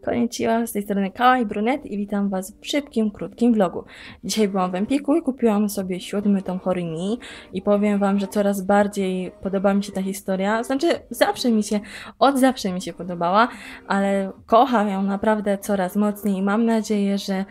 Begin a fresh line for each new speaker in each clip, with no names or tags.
Konnichiwa, z tej strony Kała i Brunet i witam Was w szybkim, krótkim vlogu. Dzisiaj byłam w Empiku i kupiłam sobie siódmy tom Horimi i powiem Wam, że coraz bardziej podoba mi się ta historia. Znaczy, zawsze mi się, od zawsze mi się podobała, ale kocham ją naprawdę coraz mocniej i mam nadzieję, że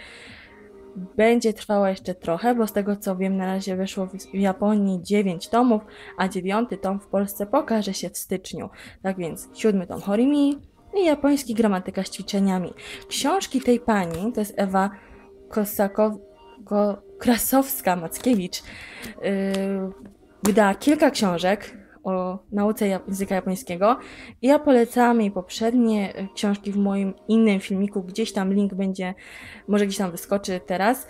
będzie trwała jeszcze trochę, bo z tego co wiem, na razie wyszło w Japonii 9 tomów, a dziewiąty tom w Polsce pokaże się w styczniu. Tak więc siódmy tom Horimi i japoński gramatyka z ćwiczeniami. Książki tej pani, to jest Ewa Kosakow, Ko, Krasowska-Mackiewicz, yy, wydała kilka książek o nauce języka japońskiego. Ja polecam jej poprzednie y, książki w moim innym filmiku, gdzieś tam link będzie, może gdzieś tam wyskoczy teraz.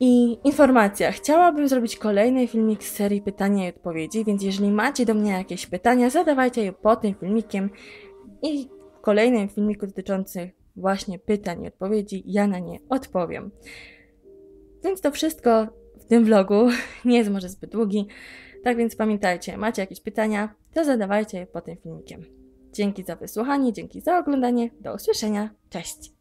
I informacja. Chciałabym zrobić kolejny filmik z serii pytania i odpowiedzi, więc jeżeli macie do mnie jakieś pytania, zadawajcie je pod tym filmikiem i w kolejnym filmiku dotyczącym właśnie pytań i odpowiedzi ja na nie odpowiem. Więc to wszystko w tym vlogu. Nie jest może zbyt długi. Tak więc pamiętajcie, macie jakieś pytania, to zadawajcie je pod tym filmikiem. Dzięki za wysłuchanie, dzięki za oglądanie. Do usłyszenia. Cześć!